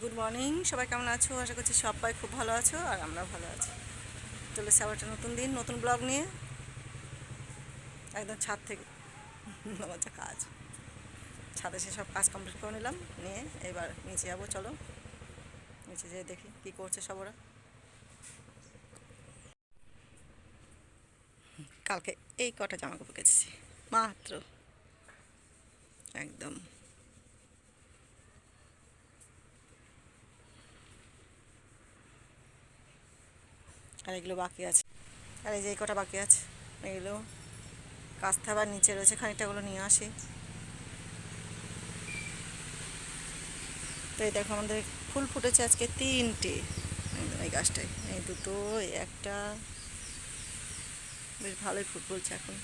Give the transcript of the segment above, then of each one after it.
Good morning সবাই কেমন আছো? আশা করছি সবাই খুব ভালো আছো আর আমরাও ভালো আছি। চলেছে আবার একটা নতুন দিন, নতুন ব্লগ নিয়ে। একদম ছাদ থেকে। আমার যা কাজ। ছাদে সে সব কাজ কমপ্লিট করে নিলাম, নিয়ে এবার নিচে যাব, চলো। নিচে যেয়ে দেখি কী করছে সব ওরা। কালকে এই কটা জামা কাপড় কেচেছি, মাত্র। একদম আর এগুলো বাকি আছে। আর এই যে এই কটা বাকি আছে, এগুলো কাস্তে আবার নিচে রয়েছে খানিকটাগুলো নিয়ে আসি। তো এই দেখো আমাদের ফুল ফুটেছে আজকে তিনটে। এই গাছটায়, এই দুটো একটা। বেশ ভালোই ফুল ফুলছে এখন।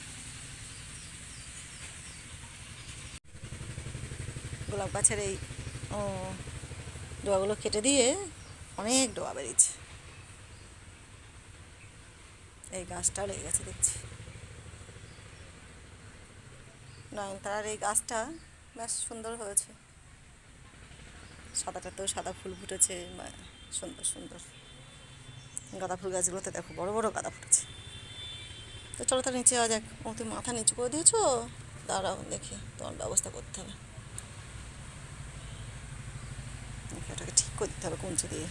গোলাপ গাছের এই, ও, ডোয়াগুলো কেটে দিয়ে অনেক ডোয়া বেরিয়েছে। এই গাছটাও লেগে গেছে, দেখছি। নয়নতারার এই গাছটা বেশ সুন্দর হয়েছে। সাদাটাতেও সাদা ফুল ফুটেছে বা সুন্দর সুন্দর। গাঁদা ফুল গাছগুলোতে দেখো, বড় বড় গাঁদা ফুটেছে তো চলো তার নিচে যাক। ও তুমি মাথা নিচু করে দিয়েছ? দাঁড়াও, দেখি তোমার ব্যবস্থা করতে হবে। ওটাকে ঠিক করে দিতে হবে কুঞ্চি দিয়ে।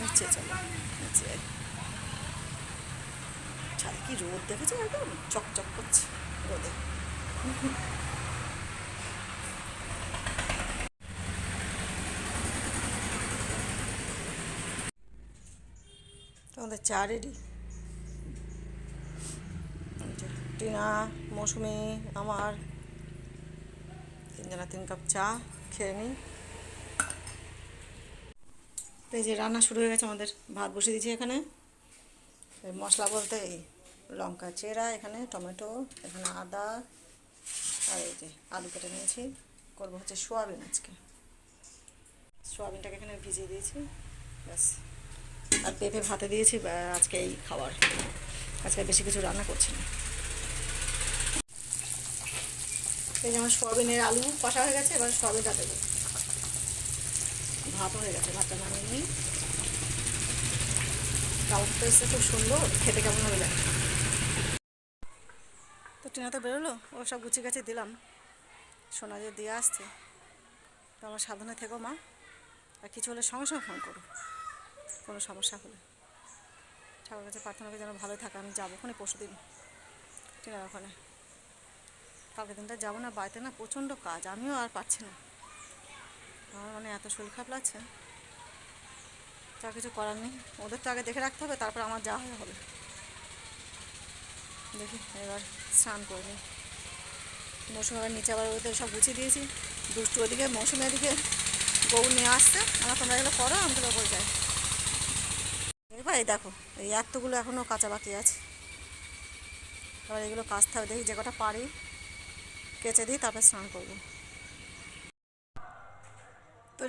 নিচে চলো নিচে ছাদে কি রোদ দেখেছ একদম চকচক করছে রোদে তোমাদের চা রেডি টিনা, মৌসুমি, আমার। তিনজনা তিন কাপ চা খেয়ে নিই। এই যে রান্না শুরু হয়ে গেছে, আমাদের ভাত বসিয়ে দিয়েছি এখানে। মশলা বলতে এই লঙ্কা চেরা, এখানে টমেটো, এখানে আদা, আর এই যে আলু কেটে নিয়েছি। করব হচ্ছে সোয়াবিন আজকে। সোয়াবিনটাকে এখানে ভিজিয়ে দিয়েছি, ব্যাস। আর পেঁপে ভাতে দিয়েছি আজকে এই খাবার। আজকে বেশি কিছু রান্না করছি না। এই যে আমার সোয়াবিনের আলু কষা হয়ে গেছে, এবার সোয়াবিনটা দেবো। ভাত হয়ে গেছে, ভাতটা নামিয়ে নিই। কালারটা এসে খুব সুন্দর, খেতে কেমন হবে দেখ তো টিনা তো বেরোলো, ও সব গুছিয়ে গাছে দিলাম। সোনা যে দিয়ে আসছে, তো আমার সাবধানে থেকো মা, আর কিছু হলে সঙ্গে সঙ্গে ফোন করো, কোনো সমস্যা হলে। ঠাকুর কাছে প্রার্থনা করে যেন ভালো থাকে, আমি যাব ওখানে পরশু দিন, টিনার ওখানে। কালকে দিনটা যাব না, বাড়িতে না প্রচণ্ড কাজ, আমিও আর পাচ্ছি না। এত শরীর খারাপ লাগছে। তা কিছু করার নেই। ওদের তো আগে দেখে রাখতে হবে, তারপর আমার যা হবে। দেখি, এবার স্নান করবে মৌসুমি আবার নিচে আবার ওদের সব গুছিয়ে দিয়েছি। দুষ্টু ওদিকে, মৌসুমি এদিকে। বউ নিয়ে আসছে। আমার তোমরা এগুলো করো, আমি তোর ওপর যাই। এবার এই দেখো, এই এতগুলো এখনও কাঁচা বাকি আছে। এবার এগুলো কাচতে হবে। দেখি যে কটা পারি। কেচে দিই, তারপর স্নান করব।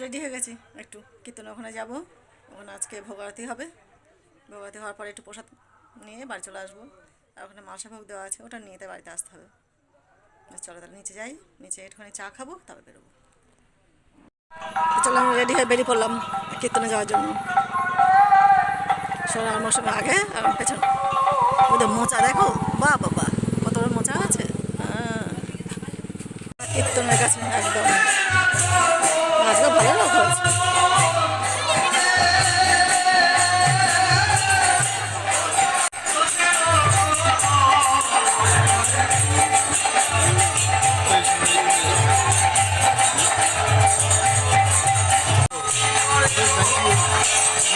রেডি হয়ে গেছি। একটু কীর্তন ওখানে যাব। ওখানে আজকে ভোগারতি হবে। ভোগারতি হওয়ার পরে একটু প্রসাদ নিয়ে বাড়ি চলে আসব। আর ওখানে মাসা ভোগ দেওয়া আছে, ওটা নিয়ে বাড়িতে আসতে হবে। চলো তাহলে নিচে যাই, নিচে একটুখানি চা খাব, তারপর বেরোবো। চলো রেডি হয়ে বেরিয়ে পড়লাম কীর্তনে যাওয়ার জন্য। সোনার মৌসুমে আগে আর আমার পেছনে। ওদের মোচা দেখো? বা বাবা কত মোচা আছে। হ্যাঁ। কীর্তনের কাছে একদম।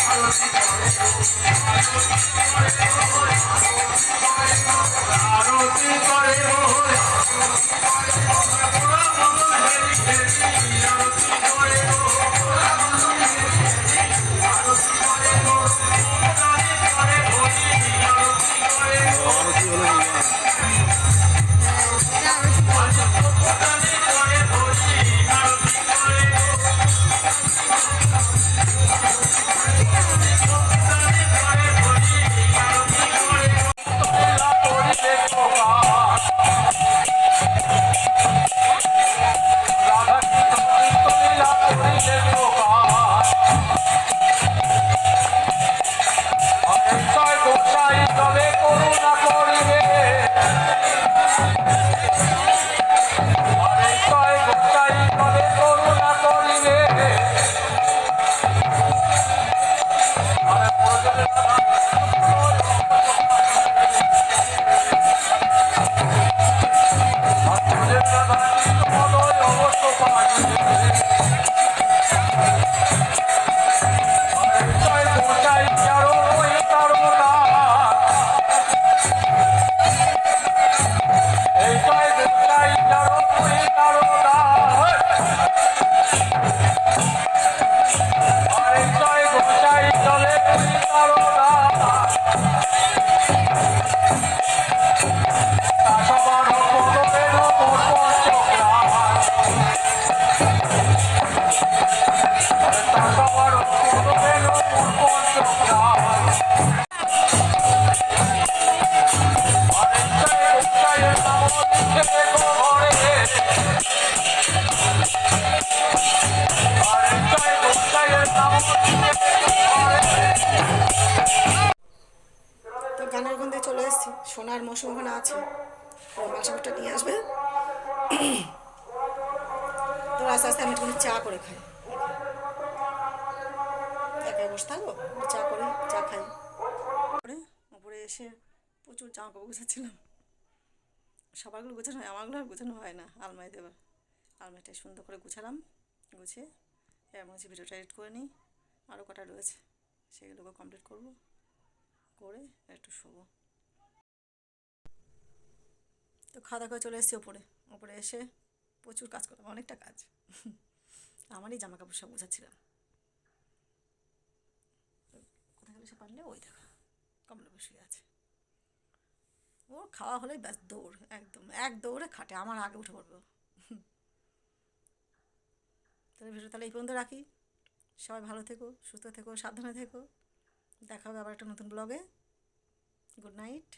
দেখি যেন আছে। তো মালসামাটা নিয়ে আসবে। তো আস্তে আস্তে আমি একটু চা করে খাই। একাই বসে থাকব? চা করি, চা খাই। উপরে উপরে এসে প্রচুর জামা কাপড় গুছাচ্ছিলাম। সবারগুলো গুছানো হয়, আমারগুলো আর গুছানো হয় না আলমারি দেবার আলমারিটা সুন্দর করে গুছালাম, গুছিয়ে, এবার হচ্ছে ভিডিওটা এডিট করে নিই। আরও কটা রয়েছে, সেগুলোকে কমপ্লিট করব, করে একটু শোবো। তো খাওয়া দাওয়া চলে এসেছি ওপরে। ওপরে এসে প্রচুর কাজ করলাম, অনেকটা কাজ। আমারই জামা কাপড় সব গোছাচ্ছিলাম। তো কোথায় গেলে সে পারলে? ওই দেখা, কমলা বসে আছে। ওর খাওয়া হলেই ব্যাস দৌড়, একদম, এক দৌড়ে খাটে, আমার আগে উঠে পড়বে তাহলে ভিডিও তাহলে এই পর্যন্ত রাখি। সবাই ভালো থেকো, সুস্থ থেকো, সাবধানে থেকো। দেখা হবে আবার একটা নতুন ব্লগে গুড নাইট